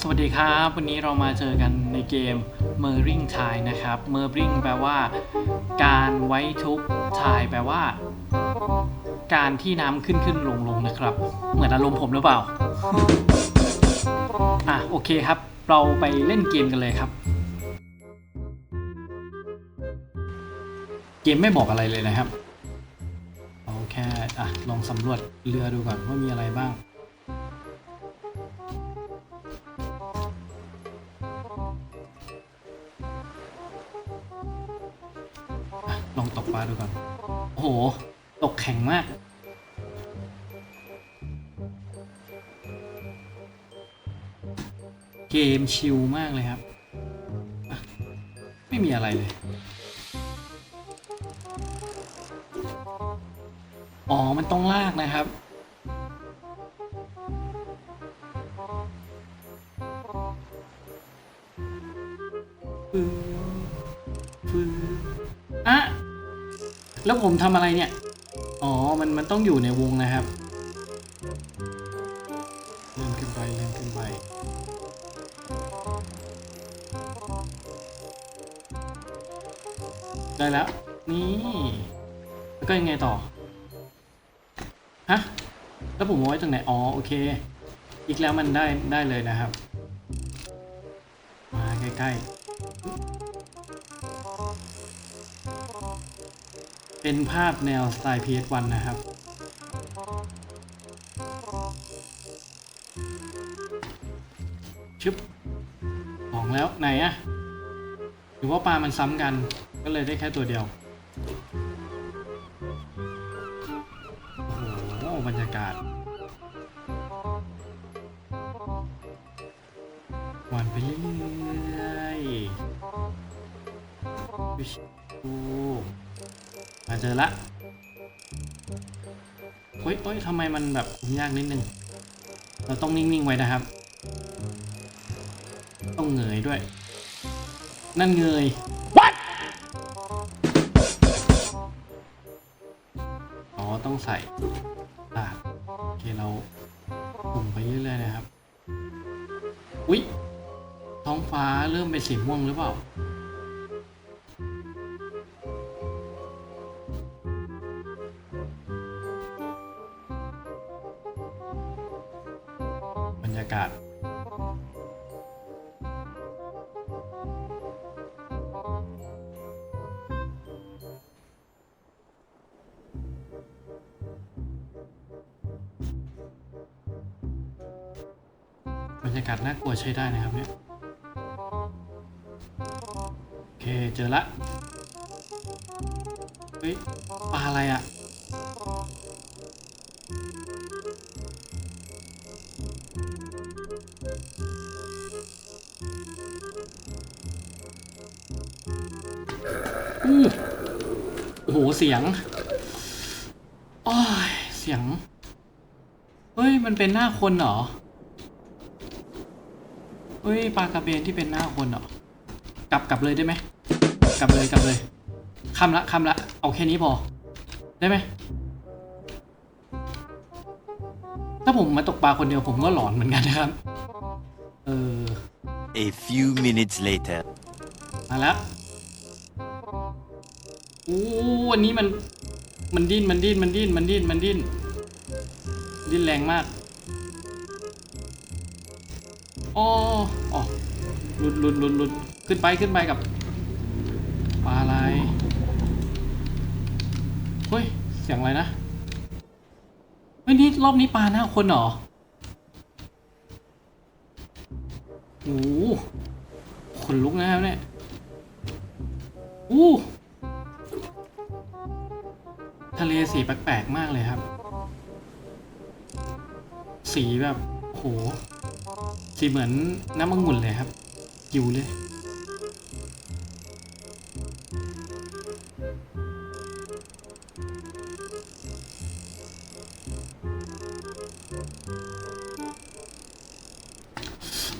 สวัสดีครับ วันนี้เรามาเจอกันในเกม m e r r i n g Tide นะครับ m e r r i n g แปลว่าการไว้ทุก Tie แปลว่า การที่น้ำขึ้นขึ้นลงลงนะครับ เหมือนอารมณ์ผมหรือเปล่า อะโอเคครับ เราไปเล่นเกมกันเลยครับ เกมไม่บอกอะไรเลยนะครับเอาแค่อะลองสำรวจเรือดูก่อนว่ามีอะไรบ้าง ดูก่อน โอ้โห ตกแข็งมาก เกมชิลมากเลยครับ ไม่มีอะไรเลย อ๋อ มันต้องลากนะครับ แล้วผมทำอะไรเนี่ย อ๋อ มันมันต้องอยู่ในวงนะครับเลื่อนขึ้นไปเลื่อนขึ้นไป ได้แล้ว นี่ แล้วก็ยังไงต่อ ฮะ แล้วผมเอาไว้ตรงไหน อ๋อ โอเค อีกแล้วมันได้ได้เลยนะครับ มาใกล้ๆ เป็นภาพแนวสไตล์ PS1 นะครับ ชึบของแล้วไหนอะหรือว่าปลามันซ้ำกัน ก็เลยได้แค่ตัวเดียว โอ้โห บรรยากาศหวานไปเรื่อยๆดู มาเจอละเฮ้ยเฮ้ยทำไมมันแบบคุมยากนิดนึง เราต้องนิ่ง ๆ ไว้นะครับ ต้องเงยด้วย นั่นเงย What อ๋อ ต้องใส่อ่าโอเค เราปุ่มไปเรื่อย ๆ นะครับ อุ๊ยท้องฟ้าเริ่มเป็นสีม่วงหรือเปล่าากาศ บรรยากาศน่ากลัวใช้ได้นะครับเนี่ย โอเค เจอละ เฮ้ย ปลาอะไรอะ่ะ โอ้โห เสียงโอ้ยเสียง เฮ้ย มันเป็นหน้าคนเหรอ เฮ้ย ปลากระเบนที่เป็นหน้าคนเหรอ กลับกลับเลยได้ไหม กลับเลยกลับเลยคำละคำละ เอาแค่นี้พอ ได้ไหม ถ้าผมมาตกปลาคนเดียวผมก็หลอนเหมือนกันนะครับ เออ A few minutes later. มาแล้วอู้อันนี้มัน มันดิ้น มันดิ้น มันดิ้น มันดิ้น มันดิ้น ดิ้นแรงมากอ๋ออ๋อหลุดหลุดหลุดหลุดขึ้นไปขึ้นไปกับปลาอะไร เฮ้ย เสียงอะไรนะ เฮ้ยนี่รอบนี้ปลาหน้าคนเหรอ โอ้โหขนลุกนะครับเนี่ยอู้ทะเลสีแปลกๆมากเลยครับ สีแบบโห สีเหมือนน้ำองุ่นเลยครับกิวเลย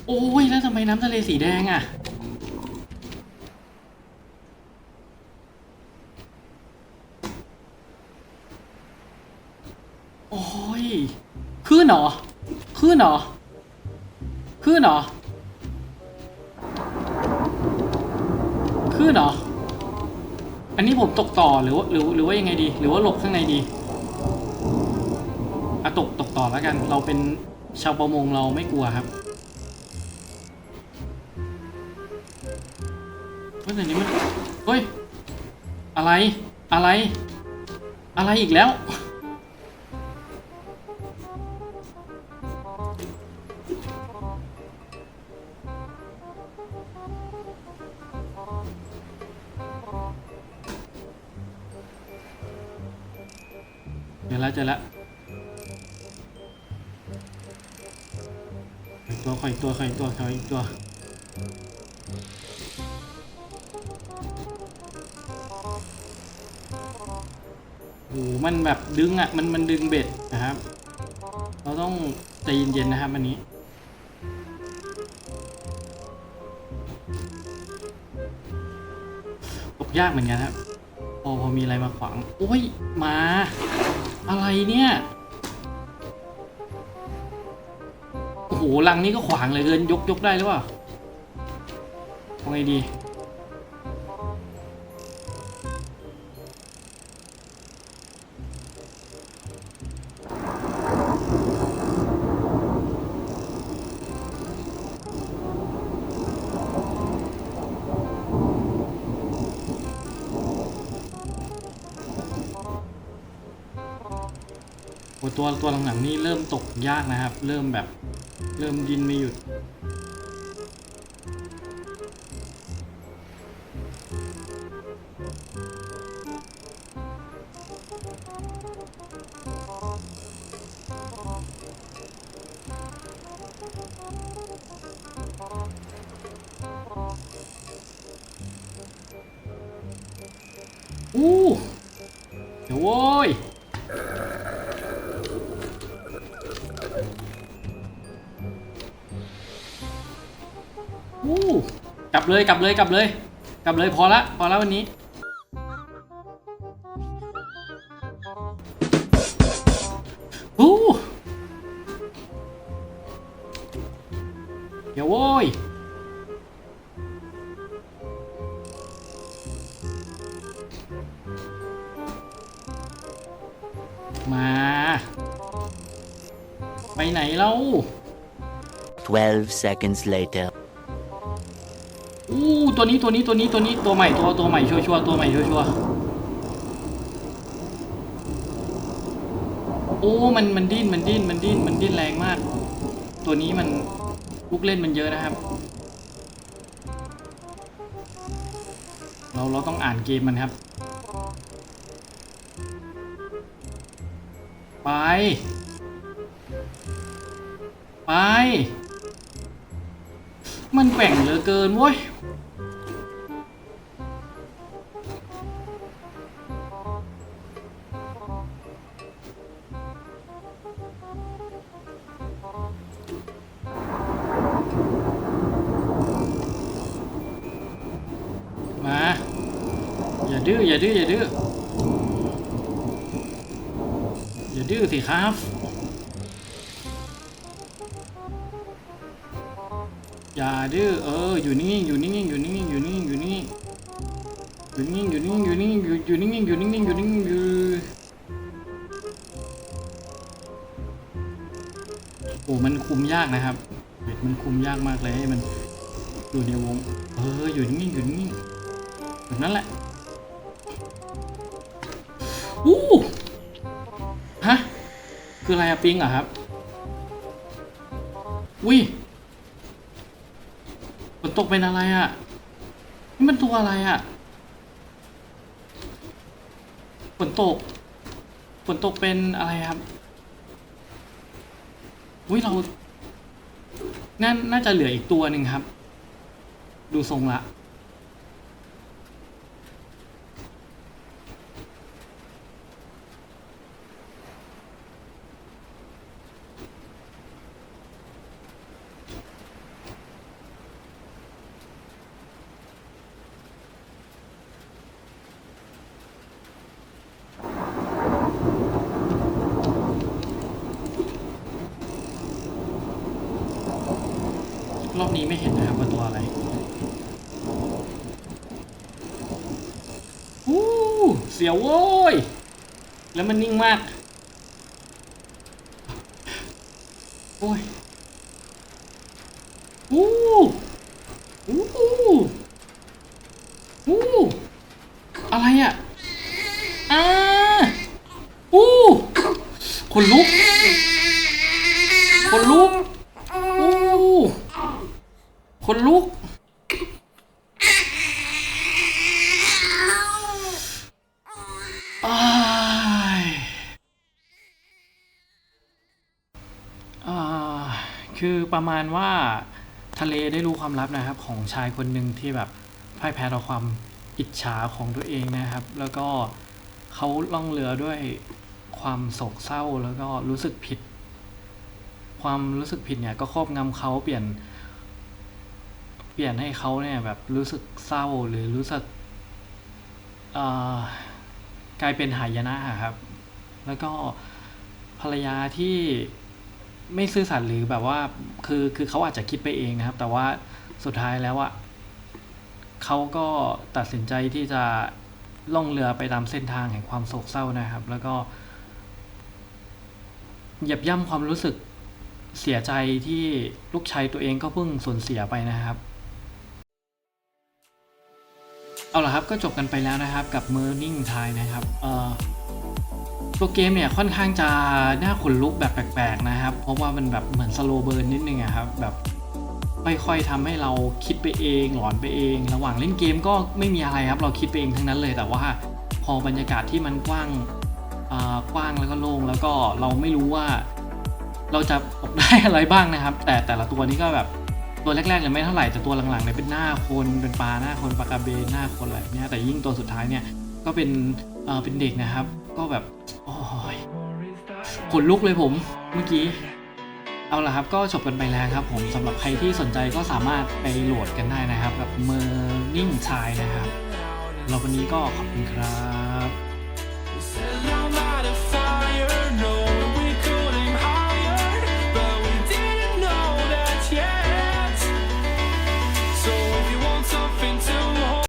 โอ้ยแล้วทำไมน้ำทะเลสีแดงอะ โอ้ยขึ้นหรอขึ้นหรอขึ้นหรอขึ้นหรอ อันนี้ผมตกต่อหรือว่าหรือหรือว่ายังไงดี หรือว่าหลบข้างในดีอะตกตกต่อแล้วกัน เราเป็นชาวประมงเราไม่กลัวครับ ฮ้ยแต่นี้มันเฮ้ย อะไร อะไร อะไรอีกแล้ว เดี๋ยวแล้วเจอแล้วขออีกตัวขออีกตัวขออีกตัวขออีกตัว โอ้มันแบบดึงอะ มันมันดึงเบ็ดนะครับ เราต้องใจเย็นๆนะครับอันนี้ ตกยากเหมือนกันครับพอพอมีอะไรมาขวาง โอ้ย มา อะไรเนี่ย โอ้โหลังนี้ก็ขวางเลยเกิน ยกยกได้หรือเปล่าทำไงดี โอ้ตัวตัวหลังๆนี่เริ่มตกยากนะครับ เริ่มแบบเริ่มดินไม่หยุด อู้เดี๋ยวโว้ย ลับเลยกลับเลยกลับเลย กลับเลยพอละพอละวันนี้ โอ้เดี๋ยวโว้ยมา ไปไหนเล่า12 seconds later. ตัวนี้ตัวนี้ตัวนี้ตัวนี้ตัวใหม่ตัวตัวใหม่ชัวชัวตัวใหม่ชัวชัวโอ้มันมันดิ้นมันดิ้นมันดิ้นมันดิ้นแรงมาก ตัวนี้มันลูกเล่นมันเยอะนะครับ เราเราต้องอ่านเกมมันครับ ไป ไป มันแกว่งเหลือเกินเว้ย อย่าดื้อสิครับ อย่าดื้อเอออยู่นิ่งอยู่นิ่งอยู่นิ่งอยู่นิ่งอยู่นิ่งอยู่นิ่งอยู่นิ่งอยู่นิ่งอยู่นิ่งอยู่นิ่งอยู่นิ่งอยู่โอ้มันคุมยากนะครับมันคุมยากมากเลยให้มันอยู่ในวง เอออยู่นิ่งอยู่นิ่งแบบนั้นแหละอู้ คืออะไรอะปิงเหรอะครับวิฝนตกเป็นอะไรอะนี่มันตัวอะไรอะฝนตกฝนตกเป็นอะไรครับอุ้ยเราน่าน่าจะเหลืออีกตัวหนึ่งครับ ดูทรงละ รอบนี้ไม่เห็นนะครับว่าตัวอะไรเสียวโว้ย แล้วมันนิ่งมาก โอ้ยอู้อู้อู้อะไรอะอ่าอู้คนลุก คนลุกอู้คนลุก อ้ายอ่า คือประมาณว่าทะเลได้รู้ความลับนะครับ ของชายคนหนึ่งที่แบบพ่ายแพ้ต่อความอิจฉาของตัวเองนะครับ แล้วก็เขาล่องเรือด้วยความโศกเศร้าแล้วก็รู้สึกผิด ความรู้สึกผิดเนี่ยก็ครอบงำเขาเปลี่ยน เปลี่ยนให้เขาเนี่ยแบบรู้สึกเศร้าหรือรู้สึกกลายเป็นหายนะครับ แล้วก็ภรรยาที่ ไม่ซื่อสัตย์หรือแบบว่า คือคือเขาอาจจะคิดไปเองนะครับ แต่ว่าสุดท้ายแล้วอะเขาก็ตัดสินใจที่จะล่องเรือไปตามเส้นทางแห่งความโศกเศร้านะครับ แล้วก็เหยียบย่ำความรู้สึกเสียใจที่ลูกชายตัวเองก็เพิ่งสูญเสียไปนะครับ เอาละครับก็จบกันไปแล้วนะครับ กับ Morning Time นะครับ เอ่อ ตัวเกมเนี่ยค่อนข้างจะน่าขนลุกแบบแปลกๆนะครับ เพราะว่ามันแบบเหมือนสโลเบิร์นนิดนึงอะครับแบบค่อยๆทำให้เราคิดไปเองหลอนไปเอง ระหว่างเล่นเกมก็ไม่มีอะไรครับ เราคิดไปเองทั้งนั้นเลย แต่ว่าพอบรรยากาศที่มันกว้างอ่ากว้างแล้วก็โล่งแล้วก็เราไม่รู้ว่า เราจะตกได้อะไรบ้างนะครับ แต่แต่ละตัวนี้ก็แบบตัวแรกๆเนี่ยไม่เท่าไหร่แต่ตัวหลังๆเนี่ยเป็นหน้าคนเป็นปลาหน้าคนปลากระเบนหน้าคนอะไรเนี้ยแต่ยิ่งตัวสุดท้ายเนี่ยก็เป็นเออเป็นเด็กนะครับ ก็แบบ ขนลุกเลยผมเมื่อกี้ เอาละครับก็จบกันไปแล้วครับ ผมสำหรับใครที่สนใจก็สามารถไปโหลดกันได้นะครับ กับเมอร์นิ่งชายนะครับเราวันนี้ก็ขอบคุณครับ